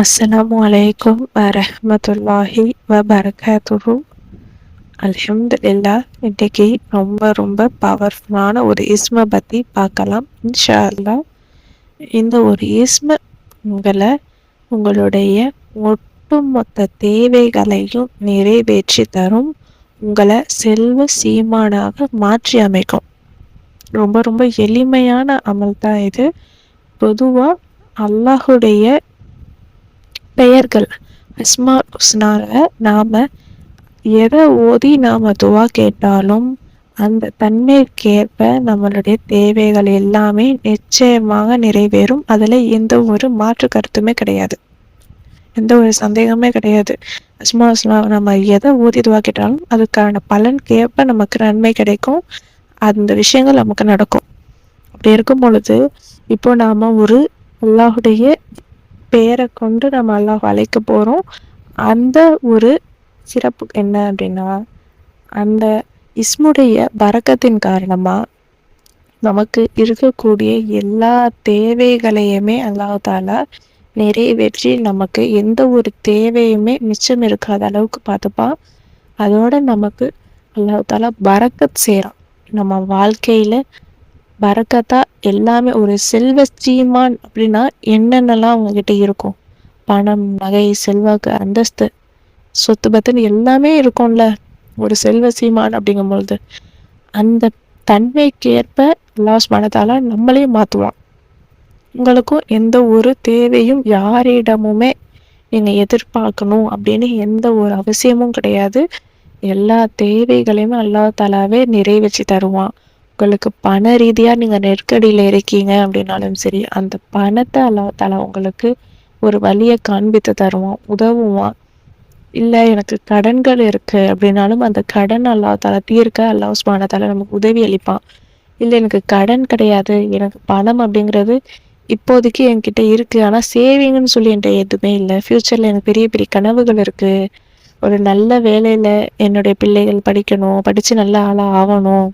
அஸ்ஸலாமு அலைக்கும் வரமத்துல்லாஹி வபரகாத்துஹு அல்ஹம்துலில்லா இன்றைக்கி ரொம்ப ரொம்ப பவர்ஃபுல்லான ஒரு இஸ்மை பற்றி பார்க்கலாம். இன்ஷா அல்லா இந்த ஒரு இஸ்ம உங்களை உங்களுடைய ஒட்டுமொத்த தேவைகளையும் நிறைவேற்றி தரும் உங்களை செல்வ சீமானாக மாற்றி அமைக்கும். ரொம்ப ரொம்ப எளிமையான அமல் தான் இது. பொதுவாக அல்லாஹுடைய பெயர்கள். அஸ்மா ஹுஸ்னால நாம் எதை ஓதி நாம் துவா கேட்டாலும் அந்த தன்மைக்கேற்ப நம்மளுடைய தேவைகள் எல்லாமே நிச்சயமாக நிறைவேறும். அதில் எந்த ஒரு மாற்று கருத்துமே கிடையாது. எந்த ஒரு சந்தேகமே கிடையாது. அஸ்மா உஸ்லாம் நம்ம எதை ஓதி துவா கேட்டாலும் அதுக்கான பலன் கேட்ப நமக்கு நன்மை கிடைக்கும். அந்த விஷயங்கள் நமக்கு நடக்கும். அப்படி இருக்கும் பொழுது இப்போ நாம் ஒரு அல்லாஹுடைய பெயரை கொண்டு நம்ம அல்லாஹ் அழைக்க போகிறோம் அந்த ஒரு சிறப்பு என்ன அப்படின்னா அந்த இஸ்முடைய பறக்கத்தின் காரணமாக நமக்கு இருக்கக்கூடிய எல்லா தேவைகளையுமே அல்லாஹாலா நிறைவேற்றி நமக்கு எந்த ஒரு தேவையுமே மிச்சம் இருக்காத அளவுக்கு பார்த்துப்பான். அதோட நமக்கு அல்லாஹாலா பறக்கத் செய்கிறான் நம்ம வாழ்க்கையில் பறக்கத்தா எல்லாமே ஒரு செல்வ ஸ்ரீமான் அப்படின்னா என்னென்னலாம் அவங்கக்கிட்ட இருக்கும்? பணம் நகை செல்வாக்கு அந்தஸ்து சொத்து பத்துன்னு எல்லாமே இருக்கும்ல. ஒரு செல்வ சீமான் அப்படிங்கும்பொழுது அந்த தன்மைக்கு ஏற்ப லாஸ் மனதால நம்மளையும் மாற்றுவான் உங்களுக்கும் எந்த ஒரு தேவையும் யாரிடமுமே நீங்கள் எதிர்பார்க்கணும் அப்படின்னு எந்த ஒரு அவசியமும் கிடையாது. எல்லா தேவைகளையுமே அல்லா தாலாவே நிறைவேற்றி தருவான். உங்களுக்கு பண ரீதியாக நீங்கள் நெருக்கடியில் இருக்கீங்க அப்படின்னாலும் சரி அந்த பணத்தை அல்லா தலை உங்களுக்கு ஒரு வழியை காண்பித்து தருவான் உதவுவான் இல்லை எனக்கு கடன்கள் இருக்குது அப்படின்னாலும் அந்த கடன் அல்லா தலை தீர்க்க அல்லாஹ் சுபானத்தால நமக்கு உதவி அளிப்பான். இல்லை எனக்கு கடன் கிடையாது எனக்கு பணம் அப்படிங்கிறது இப்போதைக்கு என்கிட்ட இருக்குது ஆனால் சேவிங்னு சொல்லி என்கிட்ட எதுவுமே இல்லை. ஃப்யூச்சரில் எனக்கு பெரிய பெரிய கனவுகள் இருக்குது ஒரு நல்ல வேலையில் என்னுடைய பிள்ளைகள் படிக்கணும் படித்து நல்ல ஆளாக ஆகணும்.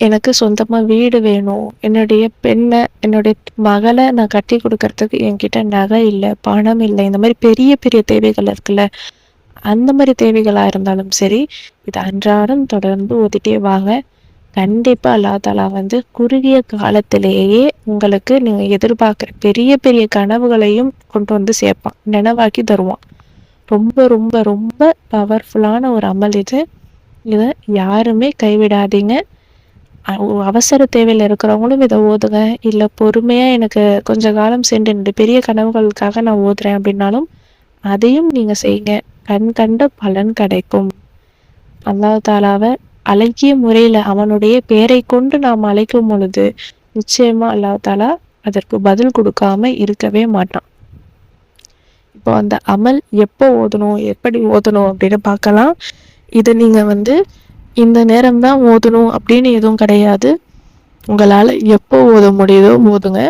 எனக்கு சொந்தமாக வீடு வேணும். என்னுடைய பெண்ணை என்னுடைய மகளை நான் கட்டி கொடுக்கறதுக்கு என்கிட்ட நகை இல்லை பணம் இல்லை. இந்த மாதிரி பெரிய பெரிய தேவைகள் இருக்குல்ல. அந்த மாதிரி தேவைகளாக இருந்தாலும் சரி இது அன்றாடம் தொடர்ந்து ஓதிட்டே வாங்க. கண்டிப்பாக அல்லா தலா வந்து குறுகிய காலத்திலேயே உங்களுக்கு நீங்கள் எதிர்பார்க்குற பெரிய பெரிய கனவுகளையும் கொண்டு வந்து சேர்ப்பான். நினைவாக்கி தருவான். ரொம்ப ரொம்ப ரொம்ப பவர்ஃபுல்லான ஒரு அமல் இது. இதை யாருமே கைவிடாதீங்க. அவசர தேவையில் இருக்கிறவங்களும் இதை ஓதுங்க. இல்லை பொறுமையாக எனக்கு கொஞ்ச காலம் சென்று என்னுடைய பெரிய கனவுகளுக்காக நான் ஓதுறேன் அப்படின்னாலும் அதையும் நீங்கள் செய்யுங்க. கண் கண்ட பலன் கிடைக்கும். அல்லாஹ் தாலாவை அழகிய முறையில் அவனுடைய பெயரை கொண்டு நாம் அழைக்கும் பொழுது நிச்சயமாக அல்லாஹ் தாலா அதற்கு பதில் கொடுக்காம இருக்கவே மாட்டான். இப்போ அந்த அமல் எப்போ ஓதணும் எப்படி ஓதணும் அப்படின்னு பார்க்கலாம். இதை நீங்கள் வந்து இந்த நேரம் தான் ஓதணும் அப்படின்னு எதுவும் கிடையாது. உங்களால் எப்போ ஓத முடியுதோ ஓதுங்க.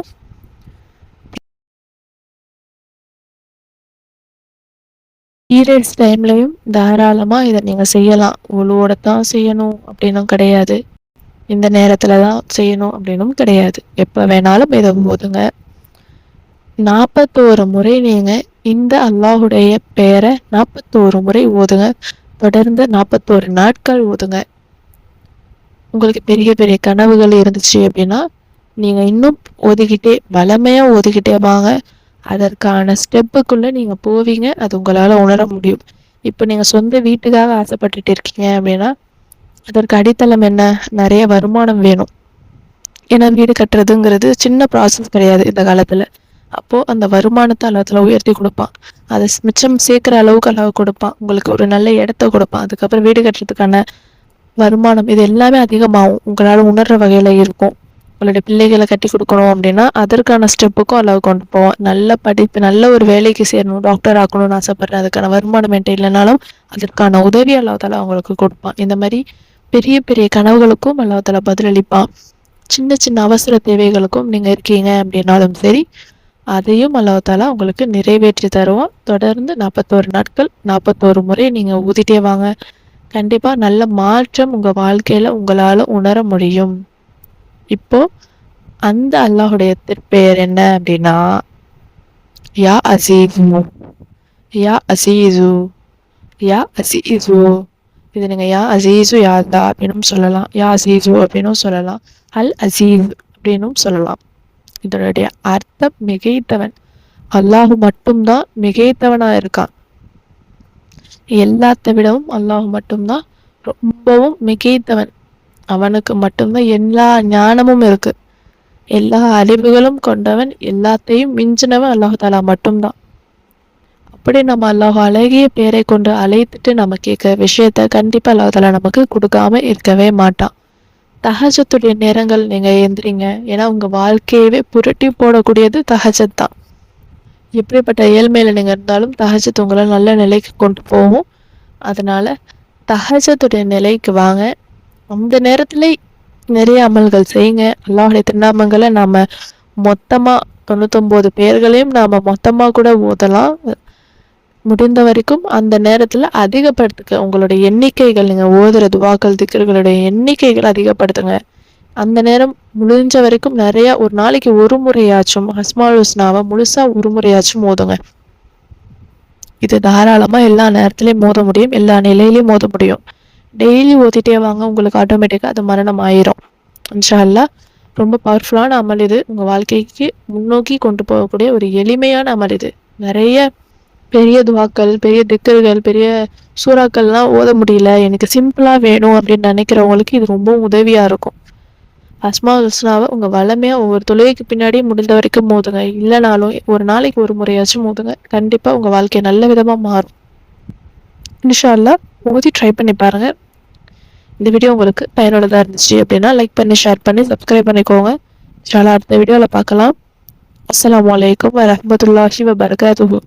பீரியட்ஸ் டைம்லையும் தாராளமாக இதை நீங்கள் செய்யலாம். உழுவோட தான் செய்யணும் அப்படின்னும் கிடையாது. இந்த நேரத்தில் தான் செய்யணும் அப்படின்னும் கிடையாது. எப்போ வேணாலும் இதை ஓதுங்க. நாற்பத்தோரு முறை நீங்கள் இந்த அல்லாஹுடைய பெயரை நாற்பத்தோரு முறை ஓதுங்க. தொடர்ந்து நாற்பத்தோரு நாட்கள் ஓதுங்க. உங்களுக்கு பெரிய பெரிய கனவுகள் இருந்துச்சு அப்படின்னா நீங்கள் இன்னும் ஒதுக்கிட்டே பலமையாக ஒதுக்கிட்டே வாங்க. அதற்கான ஸ்டெப்புக்குள்ளே நீங்கள் போவீங்க. அது உங்களால் உணர முடியும். இப்போ நீங்கள் சொந்த வீட்டுக்காக ஆசைப்பட்டுட்டு இருக்கீங்க அப்படின்னா அதற்கு அடித்தளம் என்ன? நிறைய வருமானம் வேணும். ஏன்னா வீடு கட்டுறதுங்கிறது சின்ன ப்ராசஸ் கிடையாது இந்த காலத்தில். அப்போது அந்த வருமானத்தை அல்லத்தில் உயர்த்தி கொடுப்பான். அதை மிச்சம் சேர்க்குற அளவுக்கு அளவு கொடுப்பான். உங்களுக்கு ஒரு நல்ல இடத்த கொடுப்பான். அதுக்கப்புறம் வீடு கட்டுறதுக்கான வருமானம் இது எல்லாமே அதிகமாகும். உங்களால் உணர்கிற வகையில் இருக்கும். உங்களுடைய பிள்ளைகளை கட்டி கொடுக்கணும் அப்படின்னா அதற்கான ஸ்டெப்புக்கும் அளவு கொண்டு போவோம் நல்ல படிப்பு நல்ல ஒரு வேலைக்கு சேரணும் டாக்டர் ஆக்கணும்னு ஆசைப்பட்றேன். அதுக்கான வருமானம் என்கிட்ட இல்லைனாலும் அதற்கான உதவி அல்லாதால அவங்களுக்கு கொடுப்பான். இந்த மாதிரி பெரிய பெரிய கனவுகளுக்கும் அல்லாத்தால பதிலளிப்பான். சின்ன சின்ன அவசர தேவைகளுக்கும் நீங்கள் இருக்கீங்க அப்படின்னாலும் சரி அதையும் அல்லாஹாலா உங்களுக்கு நிறைவேற்றி தருவோம் தொடர்ந்து நாற்பத்தோரு நாட்கள் நாற்பத்தோரு முறை நீங்கள் ஊதிட்டே வாங்க. கண்டிப்பாக நல்ல மாற்றம் உங்கள் வாழ்க்கையில் உங்களால் உணர முடியும். இப்போ அந்த அல்லாஹுடைய திருப்பெயர் என்ன அப்படின்னா யா அசீமு யா அசீசு யா அசீசு இது நீங்கள் யா அசீசு யாதா அப்படின்னும் சொல்லலாம். யா அசீசு அப்படின்னும் சொல்லலாம். அல் அசீஸ் அப்படின்னும் சொல்லலாம். இதனுடைய அர்த்தம் மிகைத்தவன். அல்லாஹு மட்டும்தான் மிகைத்தவனாக இருக்கான். எல்லாத்த விடவும் அல்லாஹு மட்டும்தான் ரொம்பவும் மிகைத்தவன். அவனுக்கு மட்டும்தான் எல்லா ஞானமும் இருக்கு. எல்லா அறிவுகளும் கொண்டவன் எல்லாத்தையும் மிஞ்சினவன் அல்லாஹு தாலா மட்டும்தான். அப்படி நம்ம அல்லாஹ் அழகிய பேரை கொண்டு அழைத்துட்டு நம்ம கேட்க விஷயத்த கண்டிப்பாக அல்லாஹ் தாலா நமக்கு கொடுக்காம இருக்கவே மாட்டான். தகஜத்துடைய நேரங்கள் நீங்கள் எந்திரிங்க. ஏன்னா உங்கள் வாழ்க்கையவே புரட்டி போடக்கூடியது தகஜத் தான் எப்படிப்பட்ட ஏழ்மையில் நீங்கள் இருந்தாலும் தகஜத் உங்களை நல்ல நிலைக்கு கொண்டு போகும். அதனால் தகஜத்துடைய நிலைக்கு வாங்க. அந்த நேரத்தில் நிறைய அமல்கள் செய்யுங்க. அல்லாஹுடைய திருநாமங்களை நாம் மொத்தமாக தொண்ணூத்தொம்பது பேர்களையும் நாம் மொத்தமாக கூட ஓதலாம். முடிந்த வரைக்கும் அந்த நேரத்தில் அதிகப்படுத்துக்க உங்களுடைய எண்ணிக்கைகள் நீங்கள் ஓதுறது வாக்கள் திக்கர்களுடைய எண்ணிக்கைகள் அதிகப்படுத்துங்க. அந்த நேரம் முடிஞ்ச வரைக்கும் நிறையா ஒரு நாளைக்கு ஒரு முறையாச்சும் ஹஸ்மாலுஸ்னாவை முழுசாக ஒரு முறையாச்சும் ஓதுங்க. இது தாராளமாக எல்லா நேரத்துலையும் மோத முடியும் எல்லா நிலையிலையும் மோத முடியும். டெய்லி ஓதிட்டே வாங்க உங்களுக்கு ஆட்டோமேட்டிக்காக அது மரணம் ஆயிரும். இன்ஷா ரொம்ப பவர்ஃபுல்லான அமல் இது. உங்கள் வாழ்க்கைக்கு முன்னோக்கி கொண்டு போகக்கூடிய ஒரு எளிமையான அமல் இது. நிறைய பெரிய துவாக்கள் பெரிய திக்கர்கள் பெரிய சூறாக்கள்லாம் ஓத முடியல. எனக்கு சிம்பிளாக வேணும் அப்படின்னு நினைக்கிறவங்களுக்கு இது ரொம்ப உதவியாக இருக்கும். அஸ்மா ஹுஸ்னாவை உங்கள் வளமையாக ஒவ்வொரு தொழுகைக்கு பின்னாடி முடிந்த வரைக்கும் மோதுங்க. இல்லைனாலும் ஒரு நாளைக்கு ஒரு முறையாச்சும் மோதுங்க. கண்டிப்பாக உங்கள் வாழ்க்கை நல்ல விதமாக மாறும். இன்ஷால்லா மோதி ட்ரை பண்ணி பாருங்கள் இந்த வீடியோ உங்களுக்கு பயனுள்ளதாக இருந்துச்சு அப்படின்னா லைக் பண்ணி ஷேர் பண்ணி சப்ஸ்கிரைப் பண்ணிக்கோங்க. இன்ஷால்லா அடுத்த வீடியோவில் பார்க்கலாம். அஸ்லாம் வலைக்கம் வரமத்துல்லாஹி வபர்காத்துஹூ.